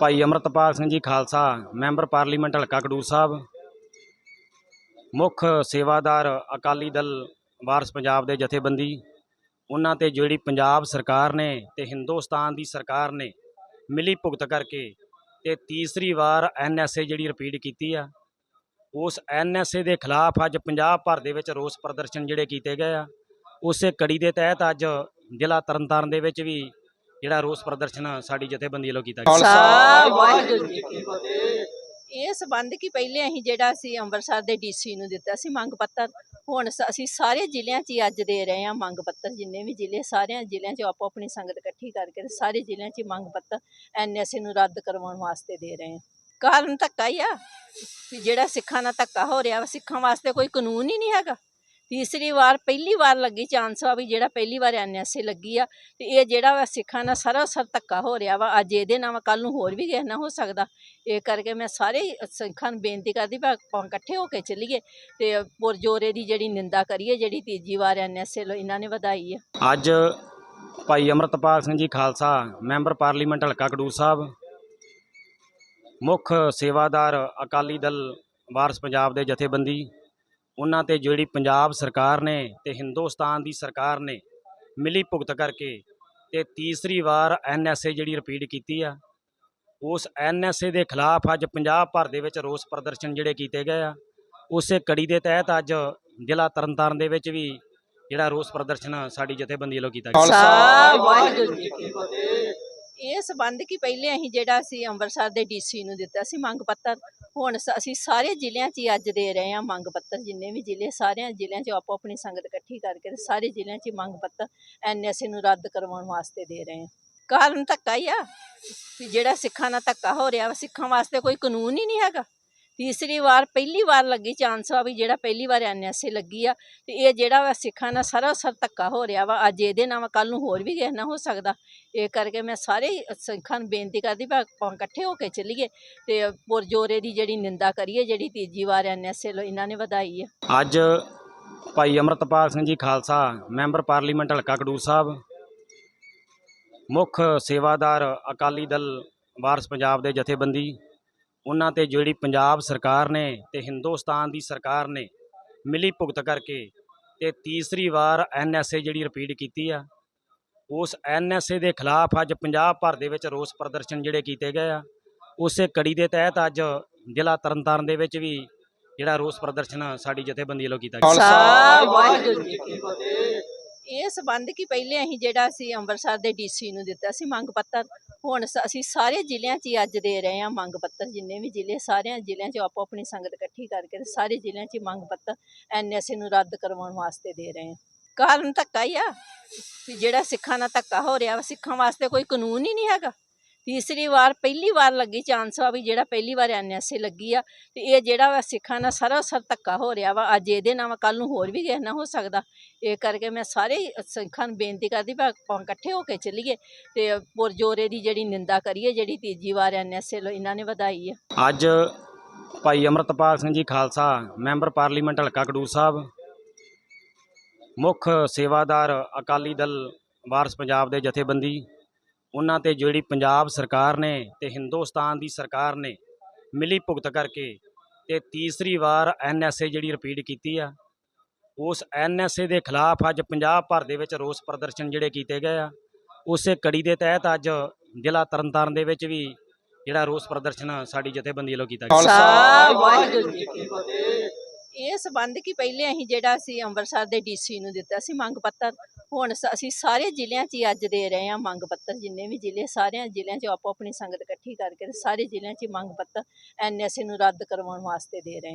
ਭਾਈ Amritpal Singh ji Khalsa, member parliament ਹਲਕਾ ਕਡੂਰ ਸਾਹਿਬ, ਮੁੱਖ ਸੇਵਾਦਾਰ ਅਕਾਲੀ ਦਲ ਵਾਰਸ ਪੰਜਾਬ ਦੇ ਜਥੇਬੰਦੀ, ਉਹਨਾਂ ਤੇ ਜਿਹੜੀ ਪੰਜਾਬ ਸਰਕਾਰ ਨੇ ਤੇ ਹਿੰਦੁਸਤਾਨ ਦੀ ਸਰਕਾਰ ਨੇ ਮਿਲੀ ਭੁਗਤ ਕਰਕੇ ਤੇ ਤੀਸਰੀ ਵਾਰ ਐਨਐਸਏ ਜਿਹੜੀ ਰਿਪੀਟ ਕੀਤੀ ਆ, ਉਸ ਐਨਐਸਏ ਦੇ ਖਿਲਾਫ ਅੱਜ ਪੰਜਾਬ ਭਰ ਦੇ ਵਿੱਚ ਰੋਸ ਪ੍ਰਦਰਸ਼ਨ ਜਿਹੜੇ ਕੀਤੇ ਗਏ ਆ, ਉਸੇ ਕੜੀ ਦੇ ਤਹਿਤ ਅੱਜ ਜ਼ਿਲ੍ਹਾ ਤਰਨਤਾਰਨ ਦੇ ਵਿੱਚ ਵੀ ਜਿਹੜਾ ਰੋਸ ਪ੍ਰਦਰਸ਼ਨ ਸਾਡੀ ਜਥੇਬੰਦੀ ਵੱਲੋਂ ਕੀਤਾ ਗਿਆ। ਖਾਲਸਾ ਵਾਹਿਗੁਰੂ ਜੀ ਕੀ ਫਤਿਹ। ਇਹ ਸਬੰਧ ਕਿ ਪਹਿਲੇ ਅਸੀਂ ਜਿਹੜਾ ਸੀ ਅੰਮ੍ਰਿਤਸਰ ਦੇ ਡੀਸੀ ਨੂੰ ਦਿੱਤਾ ਸੀ ਮੰਗ ਪੱਤਰ ਹੁਣ ਅਸੀਂ ਸਾਰੇ ਜ਼ਿਲ੍ਹਿਆਂ 'ਚ ਅੱਜ ਦੇ ਰਹੇ ਹਾਂ ਮੰਗ ਪੱਤਰ ਜਿੰਨੇ ਵੀ ਜ਼ਿਲ੍ਹੇ ਸਾਰਿਆਂ ਜ਼ਿਲ੍ਹਿਆਂ 'ਚ ਆਪੋ ਆਪਣੀ ਸੰਗਤ ਇਕੱਠੀ ਕਰਕੇ ਸਾਰੇ ਜ਼ਿਲ੍ਹਿਆਂ 'ਚ ਮੰਗ ਪੱਤਰ ਐਨਐਸਏ ਨੂੰ ਰੱਦ ਕਰਵਾਉਣ ਵਾਸਤੇ ਦੇ ਰਹੇ ਹਾਂ। ਕਾਰਨ ਧੱਕਾ ਹੀ ਆ ਜਿਹੜਾ ਸਿੱਖਾਂ ਨਾਲ ਧੱਕਾ ਹੋ ਰਿਹਾ ਵਾ ਸਿੱਖਾਂ ਵਾਸਤੇ ਕੋਈ ਕਾਨੂੰਨ ਹੀ ਨਹੀਂ ਹੈਗਾ। ਤੀਸਰੀ ਵਾਰ, ਪਹਿਲੀ ਵਾਰ ਲੱਗੀ ਚਾਂਸ ਆ ਵੀ ਜਿਹੜਾ ਪਹਿਲੀ ਵਾਰ ਐਨਐਸਏ ਲੱਗੀ ਆ ਤੇ ਇਹ ਜਿਹੜਾ ਵਾ ਸਿੱਖਾਂ ਨਾਲ ਸਰਾਸਰ ਧੱਕਾ ਹੋ ਰਿਹਾ ਵਾ, ਅੱਜ ਇਹਦੇ ਨਾਲ ਕੱਲ ਨੂੰ ਹੋਰ ਵੀ ਕਿਸੇ ਨਾਲ ਹੋ ਸਕਦਾ। ਇਹ ਕਰਕੇ ਮੈਂ ਸਾਰੇ ਸਿੱਖਾਂ ਨੂੰ ਬੇਨਤੀ ਕਰਦੀ ਵੀ ਆਪਾਂ ਇਕੱਠੇ ਹੋ ਕੇ ਚੱਲੀਏ ਤੇ ਪੁਰਜੋਰੇ ਦੀ ਜਿਹੜੀ ਨਿੰਦਾ ਕਰੀਏ, ਜਿਹੜੀ ਤੀਜੀ ਵਾਰ ਐਨਐਸਏ ਇਹਨਾਂ ਨੇ ਵਧਾਈ ਆ। ਅੱਜ ਭਾਈ ਅਮਰਤਪਾਲ ਸਿੰਘ ਜੀ ਖਾਲਸਾ, ਮੈਂਬਰ ਪਾਰਲੀਮੈਂਟ ਹਲਕਾ ਕਡੂਰ ਸਾਹਿਬ, ਮੁੱਖ ਸੇਵਾਦਾਰ ਅਕਾਲੀ ਦਲ, ਵਾਰਸ ਪੰਜਾਬ ਦੇ ਜਥੇਬੰਦੀ ਉਹਨਾਂ ਤੇ ਜਿਹੜੀ ਪੰਜਾਬ ਸਰਕਾਰ ਨੇ ਤੇ ਹਿੰਦੁਸਤਾਨ ਦੀ ਸਰਕਾਰ ਨੇ ਮਿਲੀ ਭੁਗਤ ਕਰਕੇ ਤੇ ਤੀਸਰੀ ਵਾਰ ਐਨਐਸਏ ਜਿਹੜੀ ਰਿਪੀਟ ਕੀਤੀ ਆ ਉਸ ਐਨਐਸਏ ਦੇ ਖਿਲਾਫ ਅੱਜ ਪੰਜਾਬ ਭਰ ਦੇ ਵਿੱਚ ਰੋਸ ਪ੍ਰਦਰਸ਼ਨ ਜਿਹੜੇ ਕੀਤੇ ਗਏ ਆ। ਉਸੇ ਕੜੀ ਦੇ ਤਹਿਤ ਅੱਜ ਜ਼ਿਲ੍ਹਾ ਤਰਨਤਾਰਨ ਦੇ ਵਿੱਚ ਵੀ ਜਿਹੜਾ ਰੋਸ ਪ੍ਰਦਰਸ਼ਨ ਸਾਡੀ ਜਥੇਬੰਦੀ ਵੱਲੋਂ ਕੀਤਾ ਗਿਆ। ਇਹ ਸਬੰਧ ਕਿ ਪਹਿਲੇ ਅਸੀਂ ਜਿਹੜਾ ਅਸੀਂ ਅੰਮ੍ਰਿਤਸਰ ਦੇ ਡੀਸੀ ਨੂੰ ਦਿੱਤਾ ਸੀ ਮੰਗ ਪੱਤਰ, ਹੁਣ ਸ- ਅਸੀਂ ਸਾਰੇ ਜ਼ਿਲ੍ਹਿਆਂ 'ਚ ਹੀ ਅੱਜ ਦੇ ਰਹੇ ਹਾਂ ਮੰਗ ਪੱਤਰ, ਜਿੰਨੇ ਵੀ ਜ਼ਿਲ੍ਹੇ, ਸਾਰਿਆਂ ਜ਼ਿਲ੍ਹਿਆਂ 'ਚ ਆਪੋ ਆਪਣੀ ਸੰਗਤ ਇਕੱਠੀ ਕਰਕੇ ਤੇ ਸਾਰੇ ਜ਼ਿਲ੍ਹਿਆਂ 'ਚ ਹੀ ਮੰਗ ਪੱਤਰ ਐਨਐਸਏ ਨੂੰ ਰੱਦ ਕਰਵਾਉਣ ਵਾਸਤੇ ਦੇ ਰਹੇ ਹਾਂ। ਕਾਰਨ ਧੱਕਾ ਹੀ ਆ ਵੀ ਜਿਹੜਾ ਸਿੱਖਾਂ ਨਾਲ ਧੱਕਾ ਹੋ ਰਿਹਾ ਵਾ, ਸਿੱਖਾਂ ਵਾਸਤੇ ਕੋਈ ਕਾਨੂੰਨ ਹੀ ਨਹੀਂ ਹੈਗਾ। ਤੀਸਰੀ ਵਾਰ, ਪਹਿਲੀ ਵਾਰ ਲੱਗੀ ਚਾਂਸ ਆ ਵੀ ਜਿਹੜਾ ਪਹਿਲੀ ਵਾਰ ਐਨਐਸਏ ਲੱਗੀ ਆ ਤੇ ਇਹ ਜਿਹੜਾ ਵਾ ਸਿੱਖਾਂ ਨਾਲ ਸਰਾਸਰ ਧੱਕਾ ਹੋ ਰਿਹਾ ਵਾ। ਅੱਜ ਇਹਦੇ ਨਾਲ ਕੱਲ ਨੂੰ ਹੋਰ ਵੀ ਕਿਸੇ ਨਾਲ ਹੋ ਸਕਦਾ। ਇਹ ਕਰਕੇ ਮੈਂ ਸਾਰੇ ਸਿੱਖਾਂ ਨੂੰ ਬੇਨਤੀ ਕਰਦੀ ਵੀ ਆਪਾਂ ਇਕੱਠੇ ਹੋ ਕੇ ਚੱਲੀਏ ਤੇ ਪੁਰਜੋਰੇ ਦੀ ਜਿਹੜੀ ਨਿੰਦਾ ਕਰੀਏ, ਜਿਹੜੀ ਤੀਜੀ ਵਾਰ ਐਨਐਸਏ ਇਹਨਾਂ ਨੇ ਵਧਾਈ ਆ। ਅੱਜ ਭਾਈ ਅਮਰਤਪਾਲ ਸਿੰਘ ਜੀ ਖਾਲਸਾ, ਮੈਂਬਰ ਪਾਰਲੀਮੈਂਟ ਹਲਕਾ ਕਡੂਰ ਸਾਹਿਬ, ਮੁੱਖ ਸੇਵਾਦਾਰ ਅਕਾਲੀ ਦਲ, ਵਾਰਸ ਪੰਜਾਬ ਦੇ ਜਥੇਬੰਦੀ ਉਹਨਾਂ ਤੇ ਜਿਹੜੀ ਪੰਜਾਬ ਸਰਕਾਰ ਨੇ ਤੇ ਹਿੰਦੁਸਤਾਨ ਦੀ ਸਰਕਾਰ ਨੇ ਮਿਲੀ ਭੁਗਤ ਕਰਕੇ ਤੇ ਤੀਸਰੀ ਵਾਰ ਐਨਐਸਏ ਜਿਹੜੀ ਰਿਪੀਟ ਕੀਤੀ ਆ ਉਸ ਐਨਐਸਏ ਦੇ ਖਿਲਾਫ ਅੱਜ ਪੰਜਾਬ ਭਰ ਦੇ ਵਿੱਚ ਰੋਸ ਪ੍ਰਦਰਸ਼ਨ ਜਿਹੜੇ ਕੀਤੇ ਗਏ ਆ। ਉਸੇ ਕੜੀ ਦੇ ਤਹਿਤ ਅੱਜ ਜ਼ਿਲ੍ਹਾ ਤਰਨਤਾਰਨ ਦੇ ਵਿੱਚ ਵੀ ਜਿਹੜਾ ਰੋਸ ਪ੍ਰਦਰਸ਼ਨ ਸਾਡੀ ਜਥੇਬੰਦੀ ਵੱਲੋਂ ਕੀਤਾ ਗਿਆ। ਖਾਲਸਾ ਵਾਹਿਗੁਰੂ ਜੀ ਕੀ ਫਤਿਹ। ਇਹ ਸਬੰਧ ਕਿ ਪਹਿਲੇ ਅਸੀਂ ਜਿਹੜਾ ਸੀ ਅੰਮ੍ਰਿਤਸਰ ਦੇ ਡੀਸੀ ਨੂੰ ਦਿੱਤਾ ਸੀ ਮੰਗ ਪੱਤਰ, ਹੁਣ ਸ- ਅਸੀਂ ਸਾਰੇ ਜ਼ਿਲ੍ਹਿਆਂ 'ਚ ਹੀ ਅੱਜ ਦੇ ਰਹੇ ਹਾਂ ਮੰਗ ਪੱਤਰ, ਜਿੰਨੇ ਵੀ ਜ਼ਿਲ੍ਹੇ, ਸਾਰਿਆਂ ਜ਼ਿਲ੍ਹਿਆਂ 'ਚ ਆਪੋ ਆਪਣੀ ਸੰਗਤ ਇਕੱਠੀ ਕਰਕੇ ਤੇ ਸਾਰੇ ਜ਼ਿਲ੍ਹਿਆਂ 'ਚ ਹੀ ਮੰਗ ਪੱਤਰ ਐਨਐਸਏ ਨੂੰ ਰੱਦ ਕਰਵਾਉਣ ਵਾਸਤੇ ਦੇ ਰਹੇ ਹਾਂ। ਕਾਰਨ ਧੱਕਾ ਹੀ ਆ, ਵੀ ਜਿਹੜਾ ਸਿੱਖਾਂ ਨਾਲ ਧੱਕਾ ਹੋ ਰਿਹਾ ਵਾ, ਸਿੱਖਾਂ ਵਾਸਤੇ ਕੋਈ ਕਾਨੂੰਨ ਹੀ ਨਹੀਂ ਹੈਗਾ। ਤੀਸਰੀ ਵਾਰ, ਪਹਿਲੀ ਵਾਰ ਲੱਗੀ ਚਾਂਸ ਵਾ ਵੀ ਜਿਹੜਾ ਪਹਿਲੀ ਵਾਰ ਐਨਐਸਏ ਲੱਗੀ ਆ ਤੇ ਇਹ ਜਿਹੜਾ ਵਾ ਸਿੱਖਾਂ ਨਾਲ ਸਰਾਸਰ ਧੱਕਾ ਹੋ ਰਿਹਾ ਵਾ। ਅੱਜ ਇਹਦੇ ਨਾਲ ਕੱਲ ਨੂੰ ਹੋਰ ਵੀ ਕਿਸੇ ਨਾਲ ਹੋ ਸਕਦਾ। ਇਹ ਕਰਕੇ ਮੈਂ ਸਾਰੇ ਸਿੱਖਾਂ ਨੂੰ ਬੇਨਤੀ ਕਰਦੀ ਵੀ ਇਕੱਠੇ ਹੋ ਕੇ ਚੱਲੀਏ ਤੇ ਪੁਰਜੋਰੇ ਦੀ ਜਿਹੜੀ ਨਿੰਦਾ ਕਰੀਏ, ਜਿਹੜੀ ਤੀਜੀ ਵਾਰ ਐਨਐਸਏ ਇਹਨਾਂ ਨੇ ਵਧਾਈ ਆ। ਅੱਜ ਭਾਈ ਅਮਰਤਪਾਲ ਸਿੰਘ ਜੀ ਖਾਲਸਾ, ਮੈਂਬਰ ਪਾਰਲੀਮੈਂਟ ਹਲਕਾ ਕਡੂਰ ਸਾਹਿਬ, ਮੁੱਖ ਸੇਵਾਦਾਰ ਅਕਾਲੀ ਦਲ, ਵਾਰਸ ਪੰਜਾਬ ਦੇ ਜਥੇਬੰਦੀ ਉਹਨਾਂ ਤੇ ਜਿਹੜੀ ਪੰਜਾਬ ਸਰਕਾਰ ਨੇ ਤੇ ਹਿੰਦੁਸਤਾਨ ਦੀ ਸਰਕਾਰ ਨੇ ਮਿਲੀ ਭੁਗਤ ਕਰਕੇ ਤੇ ਤੀਸਰੀ ਵਾਰ ਐਨਐਸਏ ਜਿਹੜੀ ਰਿਪੀਟ ਕੀਤੀ ਆ ਉਸ ਐਨਐਸਏ ਦੇ ਖਿਲਾਫ ਅੱਜ ਪੰਜਾਬ ਭਰ ਦੇ ਵਿੱਚ ਰੋਸ ਪ੍ਰਦਰਸ਼ਨ ਜਿਹੜੇ ਕੀਤੇ ਗਏ ਆ। ਉਸੇ ਕੜੀ ਦੇ ਤਹਿਤ ਅੱਜ ਜ਼ਿਲ੍ਹਾ ਤਰਨਤਾਰਨ ਦੇ ਵਿੱਚ ਵੀ ਜਿਹੜਾ ਰੋਸ ਪ੍ਰਦਰਸ਼ਨ ਸਾਡੀ ਜਥੇਬੰਦੀ ਵੱਲੋਂ ਕੀਤਾ ਗਿਆ। ਇਹ ਸਬੰਧ ਕਿ ਪਹਿਲੇ ਅਸੀਂ ਜਿਹੜਾ ਸੀ ਅੰਮ੍ਰਿਤਸਰ ਦੇ ਡੀਸੀ ਨੂੰ ਦਿੱਤਾ ਸੀ ਮੰਗ ਪੱਤਰ। ਹੁਣ ਸ- ਅਸੀਂ ਸਾਰੇ ਜ਼ਿਲ੍ਹਿਆਂ 'ਚ ਹੀ ਅੱਜ ਦੇ ਰਹੇ ਹਾਂ ਮੰਗ ਪੱਤਰ, ਜਿੰਨੇ ਵੀ ਜ਼ਿਲ੍ਹੇ, ਸਾਰਿਆਂ ਜ਼ਿਲ੍ਹਿਆਂ 'ਚ ਆਪੋ ਆਪਣੀ ਸੰਗਤ ਇਕੱਠੀ ਕਰਕੇ ਤੇ ਸਾਰੇ ਜ਼ਿਲ੍ਹਿਆਂ 'ਚ ਹੀ ਮੰਗ ਪੱਤਰ ਐਨਐਸਏ ਨੂੰ ਰੱਦ ਕਰਵਾਉਣ ਵਾਸਤੇ ਦੇ ਰਹੇ ਹਾਂ।